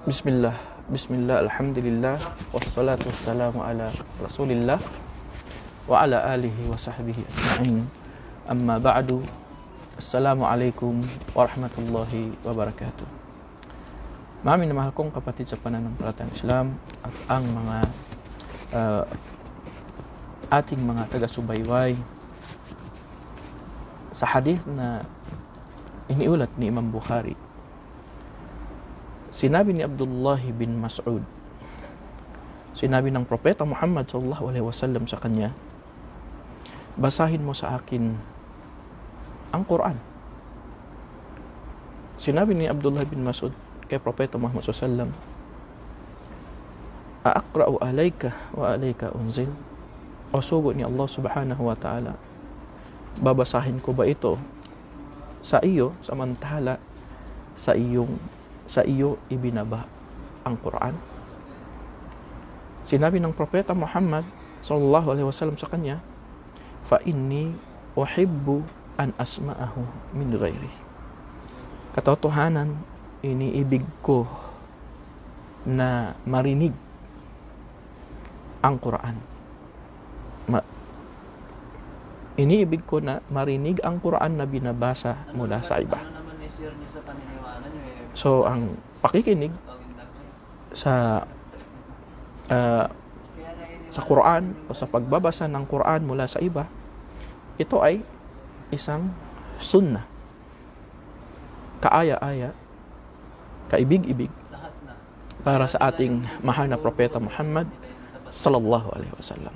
Bismillah, Bismillah, Alhamdulillah, wassalatu wassalamu ala Rasulillah wa ala alihi wa sahbihi ajma'in. Amma ba'du, Assalamualaikum warahmatullahi wabarakatuh. Mami na mahal kong kapatid sa pananampalatayang Islam at ang mga uh, ating mga taga-subayway sa hadith na iniulat ni Imam Bukhari Sinabi ni Abdullah bin Mas'ud, sinabi ng Propeta Muhammad sallallahu alaihi wasallam sa kanya, basahin mo sa akin ang Quran. Sinabi ni Abdullah bin Mas'ud kay Propeta Muhammad sallallahu alaihi wasallam, Aakra'u alayka wa alayka unzil. O sugo ni Allah subhanahu wa ta'ala, babasahin ko ba ito sa iyo samantala sa iyong sa iyo ibinaba ang Quran. Sinabi ng propeta Muhammad sallallahu alaihi wasallam sa kanya, "Fa inni uhibbu an asma'ahu min ghairi." Katotohanan, iniibig ko na marinig ang Quran. Ma- iniibig ko na marinig ang Quran na binabasa mula sa iba. Ano naman sa? So, ang pakikinig sa uh, sa Quran o sa pagbabasa ng Quran mula sa iba, ito ay isang sunnah. Kaaya-aya, kaibig-ibig para sa ating mahal na propeta Muhammad sallallahu alaihi wasallam.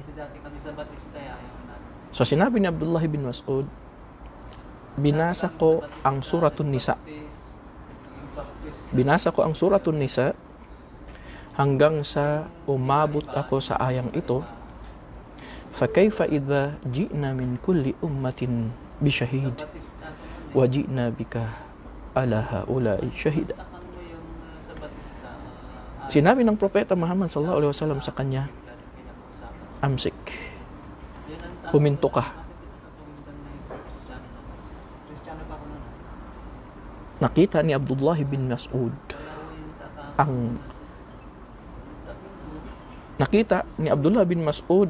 So sinabi ni Abdullah bin Mas'ud, binasa ko ang suratun nisa. Binasa ko ang suratun nisa hanggang sa umabot ako sa ayang ito. فَكَيْفَ إِذَا جِئْنَا مِنْ كُلِّ أُمَّةٍ بِشَهِيدٍ Batista ko nun eh. وَجِئْنَا بِكَ على هؤلاء شهيدا Takang mo yung uh, sa Batista. Uh, Sinabi ng propeta Muhammad sallallahu alaihi wasallam sa kanya, pinag-uusapan. amsik, Yun ang tanong huminto ko, ka. Nakita ni Abdullah bin Mas'ud Kaya ko yung tatapos. ang nakita ni Abdullah bin Mas'ud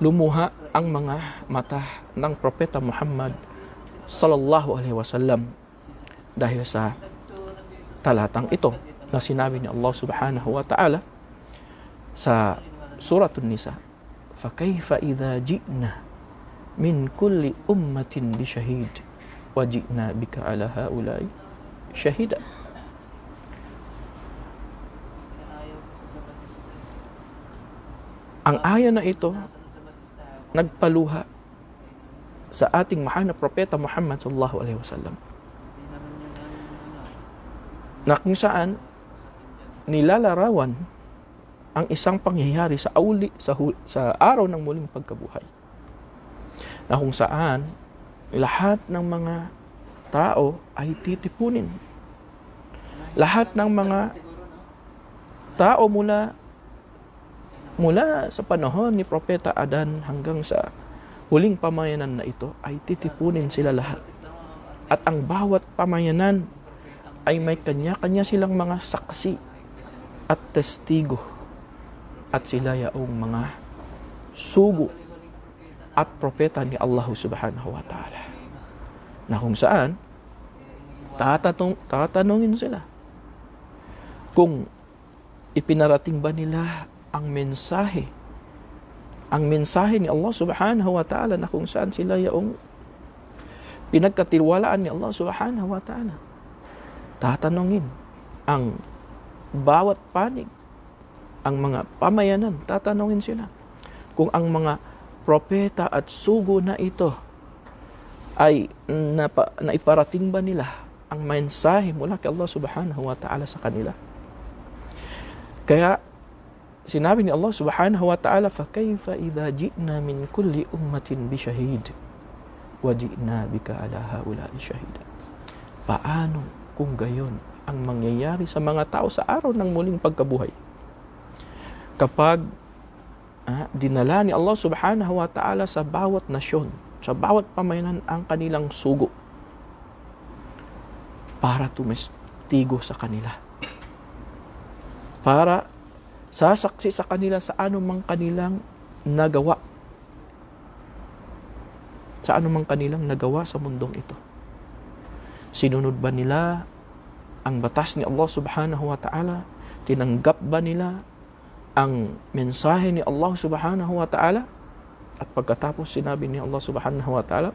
lumuha ang mga mata ng propeta Muhammad sallallahu alaihi wasallam dahil sa talatang ito na sinabi ni Allah subhanahu wa ta'ala sa suratun nisa فَكَيْفَ إِذَا جِئْنَا مِنْ كُلِّ أُمَّةٍ بِشَهِيدٍ وَجِئْنَا wajina bika ala haulai syahida Ang aya na ito nagpaluha sa ating mahal na propeta Muhammad sallallahu alaihi wasallam. Na kung saan nilalarawan ang isang pangyayari sa auli sa, sa araw ng muling pagkabuhay. Na kung saan lahat ng mga tao ay titipunin lahat ng mga tao mula mula sa panahon ni Propeta Adan hanggang sa huling pamayanan na ito ay titipunin sila lahat. At ang bawat pamayanan ay may kanya-kanya silang mga saksi at testigo. At sila yaong mga sugo at propeta ni Allah subhanahu wa ta'ala. Na kung saan, tatanong, tatanungin sila kung ipinarating ba nila ang mensahe ang mensahe ni Allah subhanahu wa ta'ala na kung saan sila yaong pinagkatiwalaan ni Allah subhanahu wa ta'ala tatanungin ang bawat panig ang mga pamayanan tatanungin sila kung ang mga propeta at sugo na ito ay napa, naiparating ba nila ang mensahe mula kay Allah subhanahu wa ta'ala sa kanila kaya sinabi ni Allah subhanahu wa ta'ala فَكَيْفَ إِذَا جِئْنَا مِنْ كُلِّ أُمَّةٍ بِشَهِيدٍ وَجِئْنَا بِكَ عَلَى هَؤُلَاءِ شَهِيدًا Paano kung gayon ang mangyayari sa mga tao sa araw ng muling pagkabuhay? Kapag ah, dinala ni Allah subhanahu wa ta'ala sa bawat nasyon, sa bawat pamayanan ang kanilang sugo para tumestigo sa kanila para sasaksi sa kanila sa anumang kanilang nagawa. Sa anumang kanilang nagawa sa mundong ito. Sinunod ba nila ang batas ni Allah subhanahu wa ta'ala? Tinanggap ba nila ang mensahe ni Allah subhanahu wa ta'ala? At pagkatapos sinabi ni Allah subhanahu wa ta'ala,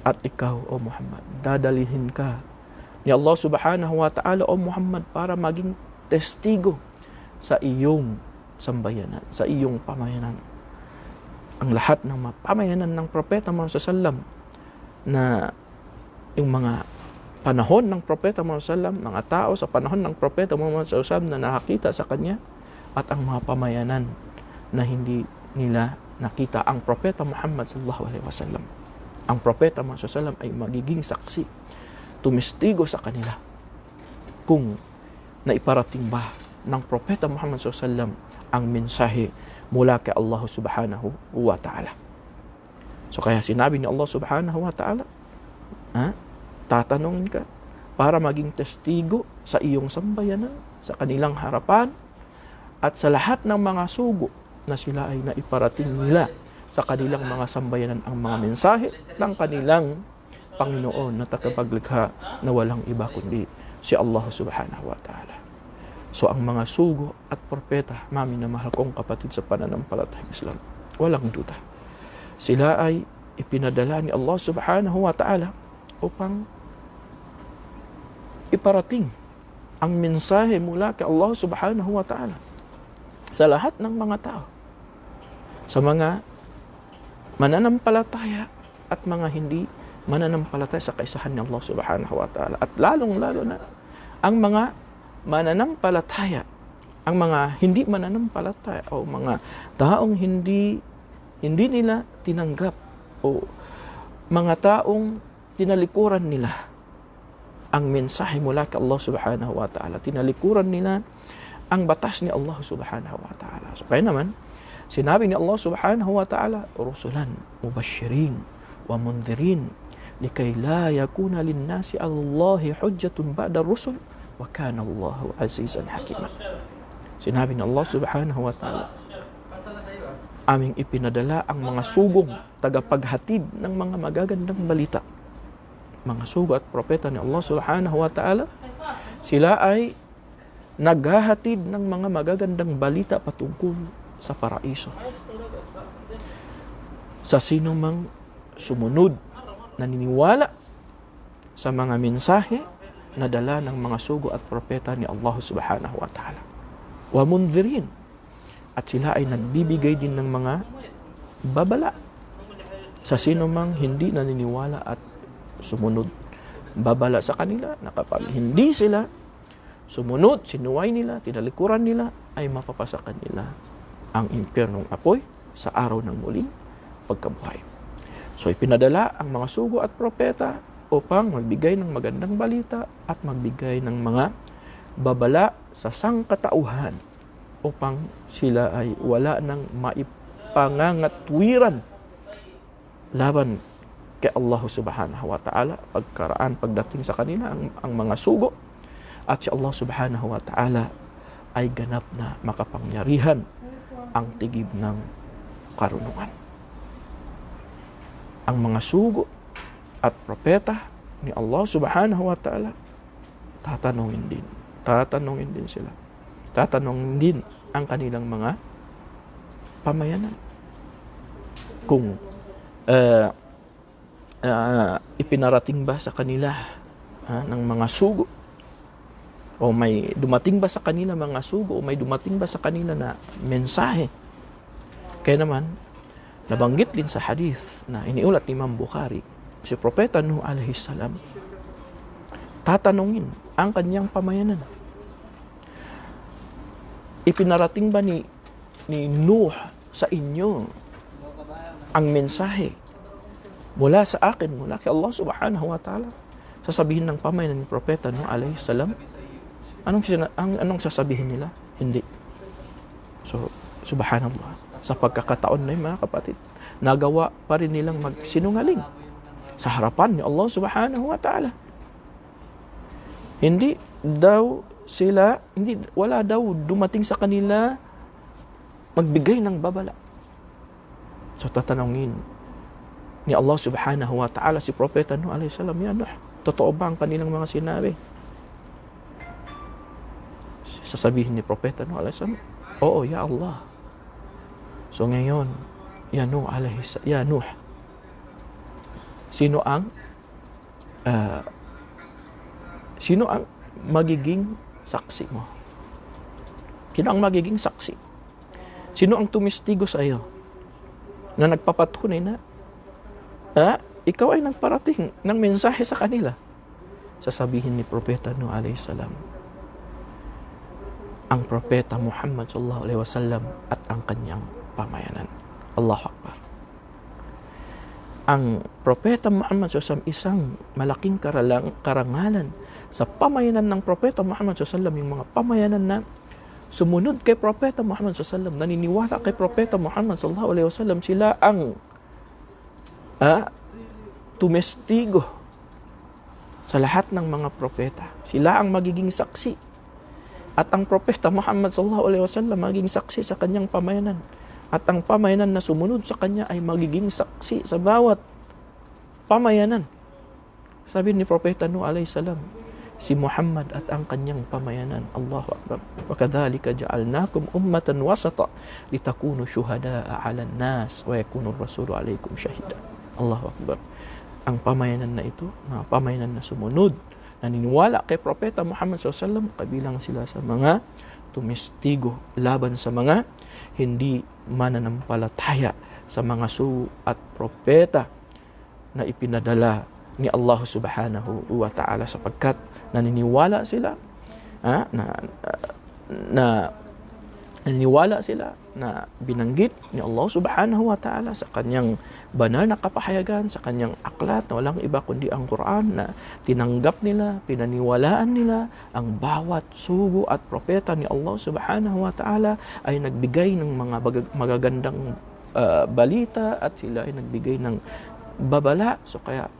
at ikaw, O Muhammad, dadalihin ka ni Allah subhanahu wa ta'ala, O Muhammad, para maging testigo sa iyong sambayanan, sa iyong pamayanan. Ang lahat ng pamayanan ng Propeta Muhammad sallam na yung mga panahon ng Propeta Muhammad sallam, mga tao sa panahon ng Propeta Muhammad sallam na nakakita sa kanya at ang mga pamayanan na hindi nila nakita ang Propeta Muhammad sallallahu alaihi wasallam. Ang Propeta Muhammad sallam ay magiging saksi, tumistigo sa kanila kung naiparating ba ng Propeta Muhammad sallam ang mensahe mula kay Allah subhanahu wa ta'ala. So kaya sinabi ni Allah subhanahu wa ta'ala, ha? tatanungin ka para maging testigo sa iyong sambayanan, sa kanilang harapan, at sa lahat ng mga sugo na sila ay naiparating nila sa kanilang mga sambayanan ang mga mensahe ng kanilang Panginoon na tagapaglikha na walang iba kundi si Allah subhanahu wa ta'ala. So ang mga sugo at propeta, mami na mahal kong kapatid sa pananampalatayang Islam, walang duda. Sila ay ipinadala ni Allah subhanahu wa ta'ala upang iparating ang mensahe mula kay Allah subhanahu wa ta'ala sa lahat ng mga tao. Sa mga mananampalataya at mga hindi mananampalataya sa kaisahan ng Allah subhanahu wa ta'ala. At lalong-lalo na ang mga mananampalataya, ang mga hindi mananampalataya o mga taong hindi hindi nila tinanggap o mga taong tinalikuran nila ang mensahe mula kay Allah subhanahu wa ta'ala. Tinalikuran nila ang batas ni Allah subhanahu wa ta'ala. So kaya naman, sinabi ni Allah subhanahu wa ta'ala, rusulan, mubashirin, wa mundhirin, likay la yakuna linnasi Allahi hujjatun ba'da rusul, wa kana Allahu azizan hakima. Sinabi ni Allah subhanahu wa ta'ala, aming ipinadala ang mga sugong tagapaghatid ng mga magagandang balita. Mga sugo at propeta ni Allah subhanahu wa ta'ala, sila ay naghahatid ng mga magagandang balita patungkol sa paraiso. Sa sino mang sumunod, naniniwala sa mga mensahe na dala ng mga sugo at propeta ni Allah subhanahu wa ta'ala. Wa mundhirin. At sila ay nagbibigay din ng mga babala sa sino mang hindi naniniwala at sumunod. Babala sa kanila na kapag hindi sila sumunod, sinuway nila, tinalikuran nila, ay mapapasakan nila ang impyernong apoy sa araw ng muling pagkabuhay. So ipinadala ang mga sugo at propeta upang magbigay ng magandang balita at magbigay ng mga babala sa sangkatauhan upang sila ay wala ng maipangangatwiran laban kay Allah subhanahu wa ta'ala pagkaraan pagdating sa kanila ang, ang mga sugo at si Allah subhanahu wa ta'ala ay ganap na makapangyarihan ang tigib ng karunungan. Ang mga sugo at propeta ni Allah subhanahu wa ta'ala tatanungin din. Tatanungin din sila. Tatanungin din ang kanilang mga pamayanan. Kung uh, uh, ipinarating ba sa kanila uh, ng mga sugo o may dumating ba sa kanila mga sugo o may dumating ba sa kanila na mensahe. Kaya naman, nabanggit din sa hadith na iniulat ni Imam Bukhari, si Propeta Nuh alaihi salam, tatanungin ang kanyang pamayanan. Ipinarating ba ni, ni Nuh sa inyo ang mensahe mula sa akin, mula kay Allah subhanahu wa ta'ala? Sasabihin ng pamayanan ni Propeta Nuh alaihi salam, Anong, sina- ang, anong sasabihin nila? Hindi. So, subhanallah. Sa pagkakataon na yun, mga kapatid, nagawa pa rin nilang magsinungaling sa harapan ni Allah subhanahu wa ta'ala. Hindi daw sila, hindi, wala daw dumating sa kanila magbigay ng babala. So tatanungin ni Allah subhanahu wa ta'ala si Propeta Nuh alayhi salam, Ya Nuh, totoo ba ang kanilang mga sinabi? Sasabihin ni Propeta Nuh alayhi salam, Oo, Ya Allah. So ngayon, Ya Nuh alayhi Ya Nuh, sino ang ah, sino ang magiging saksi mo? Sino ang magiging saksi? Sino ang tumistigo sa iyo na nagpapatunay na ah, ikaw ay nagparating ng mensahe sa kanila? Sasabihin ni Propeta Nuh alayhi salam, ang Propeta Muhammad sallallahu alaihi wasallam at ang kanyang pamayanan. Allahu Akbar. Ang Propeta Muhammad SAW isang malaking karalang, karangalan sa pamayanan ng Propeta Muhammad SAW, yung mga pamayanan na sumunod kay Propeta Muhammad SAW, naniniwala kay Propeta Muhammad SAW, sila ang ah, tumestigo sa lahat ng mga propeta. Sila ang magiging saksi. At ang propeta Muhammad sallallahu alaihi wasallam maging saksi sa kanyang pamayanan. At ang pamayanan na sumunod sa kanya ay magiging saksi sa bawat pamayanan. Sabi ni Propeta Nuh alayhi salam, si Muhammad at ang kanyang pamayanan. Allahu Akbar. Wa kadhalika ja'alnakum ummatan wasata litakunu syuhada'a 'alan nas wa yakunu ar-rasulu 'alaykum shahida. Allahu Akbar. Ang pamayanan na ito, mga pamayanan na sumunod naniniwala kay Propeta Muhammad SAW, kabilang sila sa mga tumistigo laban sa mga hindi mananampalataya sa mga su at propeta na ipinadala ni Allah Subhanahu wa Ta'ala sapagkat naniniwala sila ah, na na naniniwala sila na binanggit ni Allah Subhanahu wa Ta'ala sa kanyang banal na kapahayagan, sa kanyang aklat na walang iba kundi ang Quran na tinanggap nila, pinaniwalaan nila ang bawat sugo at propeta ni Allah Subhanahu wa Ta'ala ay nagbigay ng mga magagandang uh, balita at sila ay nagbigay ng babala. So kaya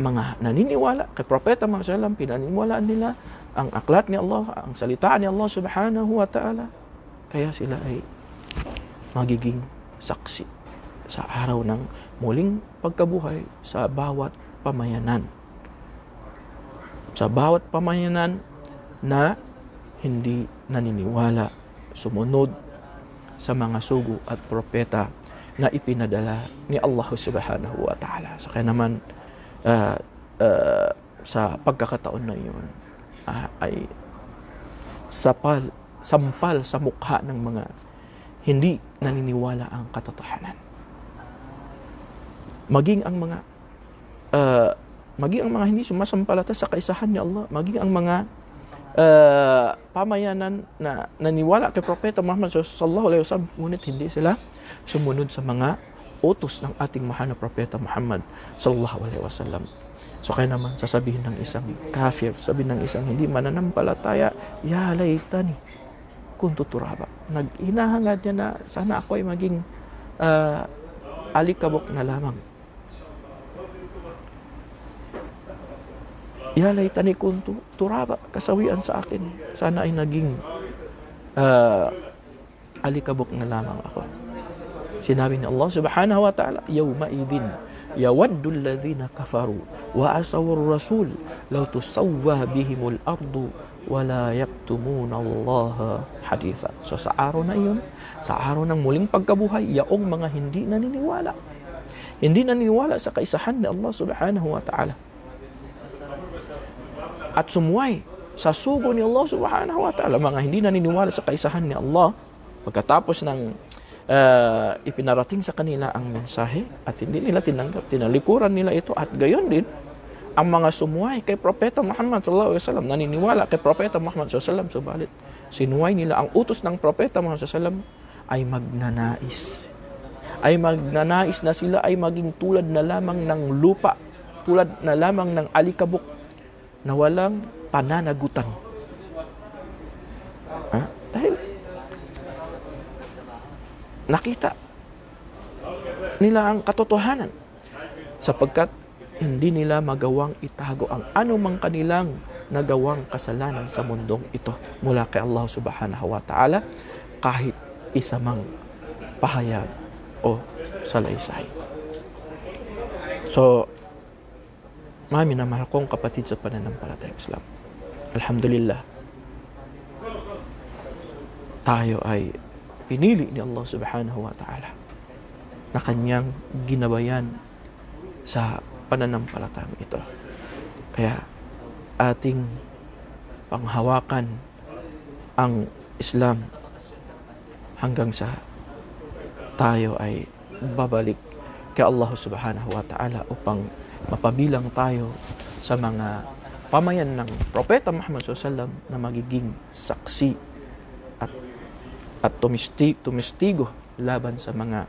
mga naniniwala kay Propeta Muhammad SAW, pinaniniwalaan nila ang aklat ni Allah, ang salita ni Allah Subhanahu wa Ta'ala. Kaya sila ay magiging saksi sa araw ng muling pagkabuhay sa bawat pamayanan. Sa bawat pamayanan na hindi naniniwala, sumunod sa mga sugo at propeta na ipinadala ni Allah Subhanahu wa Ta'ala. So kaya naman uh, uh, sa pagkakataon na yun ah, ay sapal, sampal sa mukha ng mga hindi naniniwala ang katotohanan. Maging ang mga uh, maging ang mga hindi sumasampalata sa kaisahan ni Allah, maging ang mga uh, pamayanan na naniwala kay Propeta Muhammad sallallahu alaihi wasallam ngunit hindi sila sumunod sa mga utos ng ating mahal na Propeta Muhammad sallallahu alaihi wasallam. So kaya naman sasabihin ng isang kafir, sabihin ng isang hindi mananampalataya, ya laytani kung tuturaba. Naghinahangad niya na sana ako ay maging uh, alikabok na lamang. Ya laytani kung tu- turaba, kasawian sa akin. Sana ay naging uh, alikabok na lamang ako. Sinabi ni Allah subhanahu wa ta'ala, Yawma idin, yawaddu alladhina kafaru wa asaw rasul law tusawwa bihimul ardu wala yaktumuna Allah haditha. So sa araw na iyon, sa araw ng muling pagkabuhay, yaong mga hindi naniniwala. Hindi naniniwala sa kaisahan ni Allah subhanahu wa ta'ala. At sumuway sa sugo ni Allah subhanahu wa ta'ala, mga hindi naniniwala sa kaisahan ni Allah, pagkatapos ng uh, ipinarating sa kanila ang mensahe at hindi nila tinanggap, tinalikuran nila ito at gayon din ang mga sumuway kay Propeta Muhammad sallallahu alaihi wasallam naniniwala kay Propeta Muhammad sallallahu alaihi wasallam subalit sinuway nila ang utos ng Propeta Muhammad sallallahu alaihi wasallam ay magnanais ay magnanais na sila ay maging tulad na lamang ng lupa tulad na lamang ng alikabok na walang pananagutan ha? dahil nakita nila ang katotohanan sapagkat hindi nila magawang itago ang anumang kanilang nagawang kasalanan sa mundong ito mula kay Allah subhanahu wa ta'ala kahit isa mang pahayag o salaysay. So, mga minamahal kong kapatid sa pananampalatayang Islam. Alhamdulillah, tayo ay pinili ni Allah subhanahu wa ta'ala na kanyang ginabayan sa pananampalatayang ito. Kaya ating panghawakan ang Islam hanggang sa tayo ay babalik kay Allah subhanahu wa ta'ala upang mapabilang tayo sa mga pamayan ng Propeta Muhammad SAW na magiging saksi at at tumisti, tumistigo laban sa mga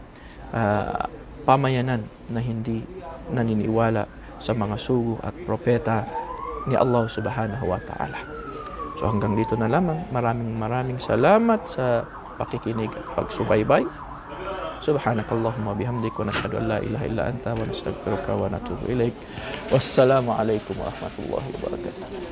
ah, pamayanan na hindi naniniwala sa mga sugo at propeta ni Allah subhanahu wa ta'ala. So hanggang dito na lamang. Maraming maraming salamat sa pakikinig at pagsubaybay. Subhanakallahumma bihamdik wa nashhadu an la ilaha illa anta wa nastaghfiruka wa natubu ilaik. Wassalamu alaikum wa rahmatullahi wa barakatuh.